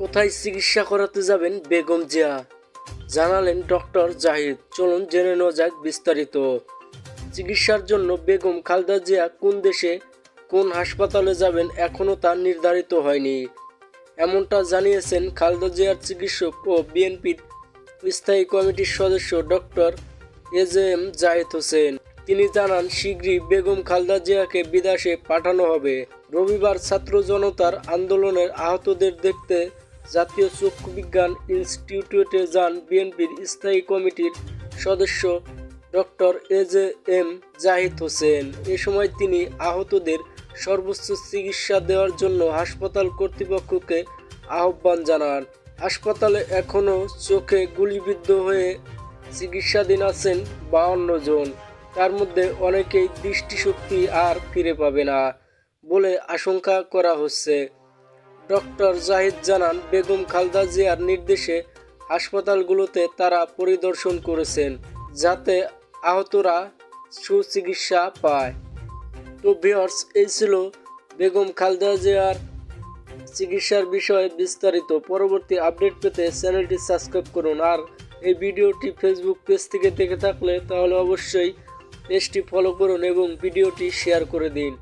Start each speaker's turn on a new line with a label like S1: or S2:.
S1: কোথায় চিকিৎসা করাতে যাবেন বেগম জিয়া? জানালেন ডক্টর জাহিদ। চলুন জেনে নেওয়া যাক বিস্তারিত। চিকিৎসার জন্য বেগম খালদা জিয়া কোন দেশে কোন হাসপাতালে যাবেন এখনও তা নির্ধারিত হয়নি। এমনটা জানিয়েছেন খালদা জিয়ার চিকিৎসক ও বিএনপির স্থায়ী কমিটির সদস্য doctor A J M Zahid Hossain. তিনি জানান, শীঘ্রই বেগম খালদা জিয়াকে বিদেশে পাঠানো হবে। রবিবার ছাত্র জনতার আন্দোলনের আহতদের দেখতে জাতীয় চক্ষু বিজ্ঞান ইনস্টিটিউটে যান বিএনপির স্থায়ী কমিটির সদস্য doctor A J M Zahid Hossain. এ সময় তিনি আহতদের সর্বোচ্চ চিকিৎসা দেওয়ার জন্য হাসপাতাল কর্তৃপক্ষকে আহ্বান জানান। হাসপাতালে এখনও চোখে গুলিবিদ্ধ হয়ে চিকিৎসাধীন আছেন বাউন্ন জন। তার মধ্যে অনেকেই দৃষ্টিশক্তি আর ফিরে পাবে না বলে আশঙ্কা করা হচ্ছে। ডক্টর জাহিদ জানান, বেগম খালদা জিয়ার নির্দেশে হাসপাতালগুলোতে তারা পরিদর্শন করেছেন যাতে আহতরা সুচিকিৎসা পায়। তো ভিওর্স এই ছিল বেগম খালদা জিয়ার চিকিৎসার বিষয়ে বিস্তারিত। পরবর্তী আপডেট পেতে চ্যানেলটি সাবস্ক্রাইব করুন। আর এই ভিডিওটি ফেসবুক পেজ থেকে দেখে থাকলে তাহলে অবশ্যই পেজটি ফলো করুন এবং ভিডিওটি শেয়ার করে দিন।